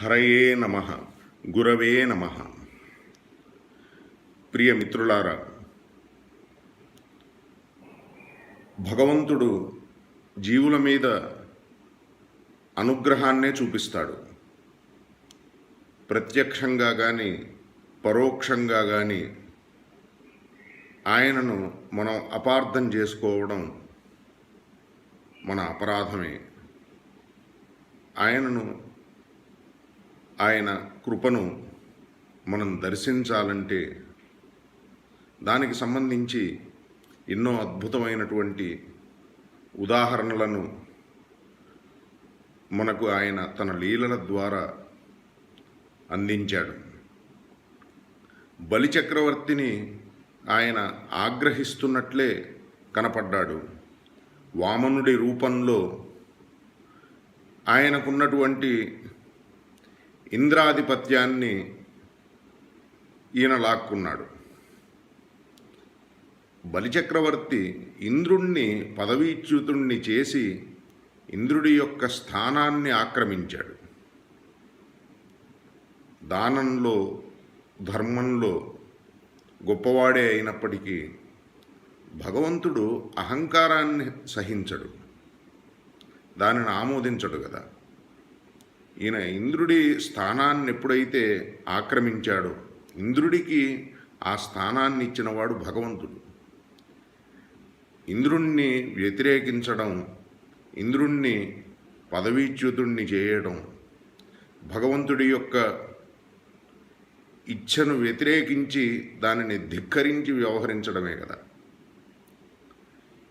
హరయే నమ గురవే నమ. ప్రియ మిత్రులారా భగవంతుడు జీవుల మీద అనుగ్రహాన్నే చూపిస్తాడు. ప్రత్యక్షంగా కానీ పరోక్షంగా కానీ ఆయనను మనం అపార్థం చేసుకోవడం మన అపరాధమే. ఆయనను ఆయన కృపను మనం దర్శించాలంటే దానికి సంబంధించి ఎన్నో అద్భుతమైనటువంటి ఉదాహరణలను మనకు ఆయన తన లీలల ద్వారా అందించాడు. బలిచక్రవర్తిని ఆయన ఆగ్రహిస్తున్నట్లే కనపడ్డాడు. వామనుడి రూపంలో ఆయనకున్నటువంటి ఇంద్రాధిపత్యాన్ని ఈయన లాక్కున్నాడు. బలిచక్రవర్తి ఇంద్రుణ్ణి పదవీచ్యుతుణ్ణి చేసి ఇంద్రుడి యొక్క స్థానాన్ని ఆక్రమించాడు. దానంలో ధర్మంలో గొప్పవాడే అయినప్పటికీ భగవంతుడు అహంకారాన్ని సహించడు. దానిని ఆమోదించడు కదా ఈయన ఇంద్రుడి స్థానాన్ని ఎప్పుడైతే ఆక్రమించాడో ఇంద్రుడికి ఆ స్థానాన్ని ఇచ్చినవాడు భగవంతుడు. ఇంద్రుణ్ణి వ్యతిరేకించడం ఇంద్రుణ్ణి పదవీచ్యుతుణ్ణి చేయడం భగవంతుడి యొక్క ఇచ్ఛను వ్యతిరేకించి దానిని ధిక్కరించి వ్యవహరించడమే కదా.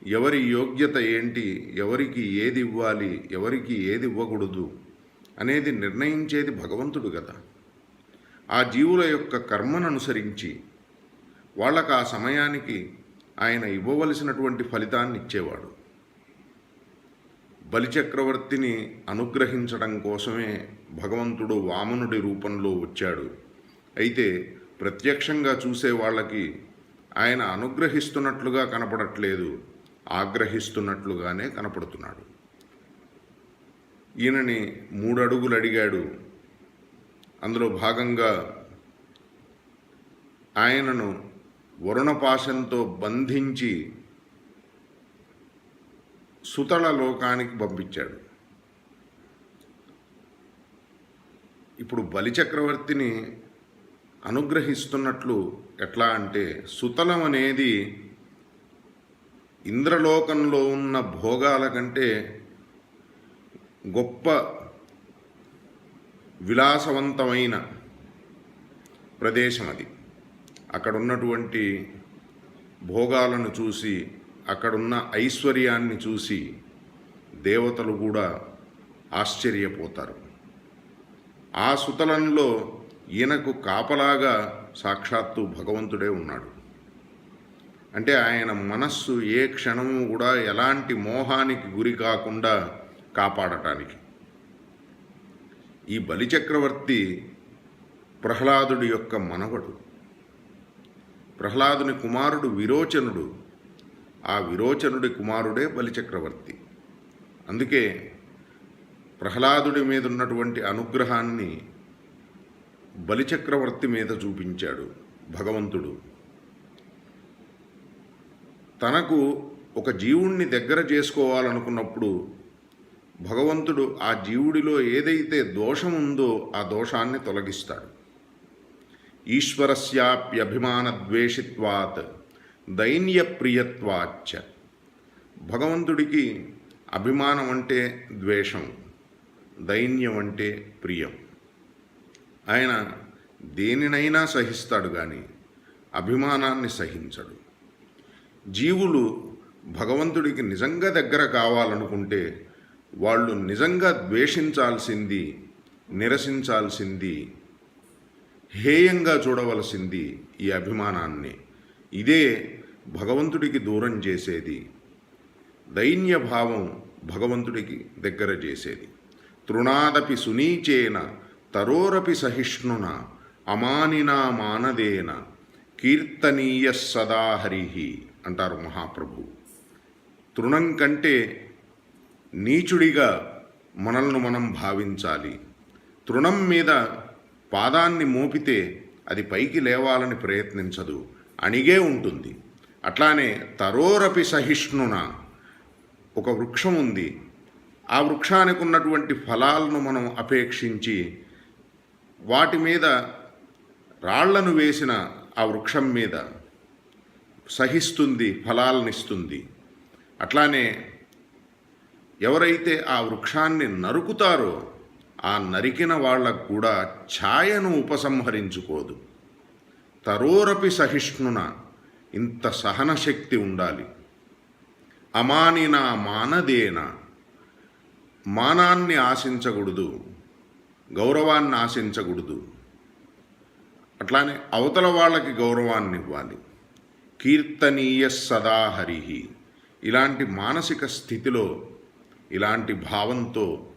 ఎవరి యోగ్యత ఏంటి? ఎవరికి ఏది ఇవ్వాలి? ఎవరికి ఏది ఇవ్వకూడదు? అనేది నిర్ణయించేది భగవంతుడు కదా ఆ జీవుల యొక్క కర్మను అనుసరించి వాళ్ళకు ఆ సమయానికి ఆయన ఇవ్వవలసినటువంటి ఫలితాన్ని ఇచ్చేవాడు బలిచక్రవర్తిని అనుగ్రహించడం కోసమే భగవంతుడు వామనుడి రూపంలో వచ్చాడు. అయితే ప్రత్యక్షంగా చూసే వాళ్ళకి ఆయన అనుగ్రహిస్తున్నట్లుగా కనపడట్లేదు ఆగ్రహిస్తున్నట్లుగానే కనపడుతున్నాడు. ఈయనని మూడు అడుగులు అడిగాడు. అందులో భాగంగా ఆయనను వరుణపాశంతో బంధించి సుతళ లోకానికి పంపించాడు. ఇప్పుడు బలిచక్రవర్తిని అనుగ్రహిస్తున్నట్లు ఎట్లా అంటే సుతలం అనేది ఇంద్రలోకంలో ఉన్న భోగాల కంటే గొప్ప విలాసవంతమైన ప్రదేశం అది. అక్కడ ఉన్నటువంటి భోగాలను చూసి అక్కడున్న ఐశ్వర్యాన్ని చూసి దేవతలు కూడా ఆశ్చర్యపోతారు. ఆ సుతలంలో ఈయనకు కాపలాగా సాక్షాత్తు భగవంతుడే ఉన్నాడు. అంటే ఆయన మనస్సు ఏ క్షణము కూడా ఎలాంటి మోహానికి గురి కాకుండా కాపాడటానికి. ఈ బలిచక్రవర్తి ప్రహ్లాదుడి యొక్క మనవడు. ప్రహ్లాదుని కుమారుడు విరోచనుడు. ఆ విరోచనుడి కుమారుడే బలిచక్రవర్తి. అందుకే ప్రహ్లాదుడి మీద ఉన్నటువంటి అనుగ్రహాన్ని బలిచక్రవర్తి మీద చూపించాడు భగవంతుడు. తనకు ఒక జీవుణ్ణి దగ్గర చేసుకోవాలనుకున్నప్పుడు భగవంతుడు ఆ జీవుడిలో ఏదైతే దోషం ఉందో ఆ దోషాన్ని తొలగిస్తాడు. ఈశ్వరస్యాప్యభిమాన ద్వేషిత్వాత్ దైన్యప్రియత్వాచ్చ. భగవంతుడికి అభిమానం అంటే ద్వేషం దైన్యం అంటే ప్రియం. ఆయన దేనినైనా సహిస్తాడు కానీ అభిమానాన్ని సహించడు. జీవులు భగవంతుడికి నిజంగా దగ్గర కావాలనుకుంటే వాళ్ళు నిజంగా ద్వేషించాల్సింది నిరసించాల్సింది హేయంగా చూడవలసింది ఈ అభిమానాన్ని. ఇదే భగవంతుడికి దూరం చేసేది దైన్యభావం భగవంతుడికి దగ్గర చేసేది. తృణాదపి సునీచేన తరోరపి సహిష్ణున అమానినా మానదేన కీర్తనీయ సదా అంటారు మహాప్రభు. తృణం కంటే నీచుడిగా మనల్ని మనం భావించాలి. తృణం మీద పాదాన్ని మోపితే అది పైకి లేవాలని ప్రయత్నించదు. అణిగే ఉంటుంది. అట్లానే తరోరపి సహిష్ణున ఒక వృక్షం ఉంది. ఆ వృక్షానికి ఉన్నటువంటి ఫలాలను మనం అపేక్షించి వాటి మీద రాళ్ళను వేసిన ఆ వృక్షం మీద సహిస్తుంది ఫలాలనిస్తుంది. అట్లానే ఎవరైతే ఆ వృక్షాన్ని నరుకుతారో ఆ నరికిన వాళ్ళకు కూడా ఛాయను ఉపసంహరించుకోదు. తరోరపి సహిష్ణున ఇంత సహనశక్తి ఉండాలి. అమానిన మానదేన. మానాన్ని ఆశించకూడదు. గౌరవాన్ని ఆశించకూడదు. అట్లానే అవతల వాళ్ళకి గౌరవాన్ని ఇవ్వాలి. కీర్తనీయ సదా ఇలాంటి మానసిక స్థితిలో ఇలాంటి భావంతో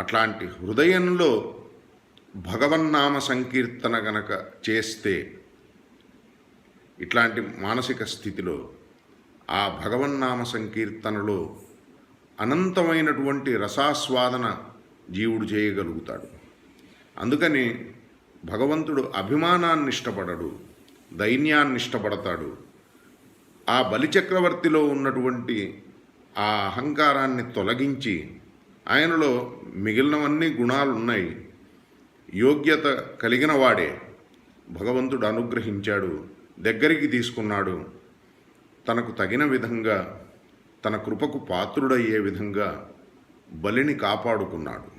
అట్లాంటి హృదయంలో భగవన్నామ సంకీర్తన గనక చేస్తే ఇట్లాంటి మానసిక స్థితిలో ఆ భగవన్నామ సంకీర్తనలో అనంతమైనటువంటి రసాస్వాదన జీవుడు చేయగలుగుతాడు. అందుకని భగవంతుడు అభిమానాన్ని ఇష్టపడడు దైన్యాన్ని ఇష్టపడతాడు. ఆ బలిచక్రవర్తిలో ఉన్నటువంటి ఆ అహంకారాన్ని తొలగించి ఆయనలో మిగిలినవన్నీ గుణాలు ఉన్నాయి యోగ్యత కలిగిన వాడే భగవంతుడు అనుగ్రహించాడు దగ్గరికి తీసుకున్నాడు. తనకు తగిన విధంగా తన కృపకు పాత్రుడయ్యే విధంగా బలిని కాపాడుకున్నాడు.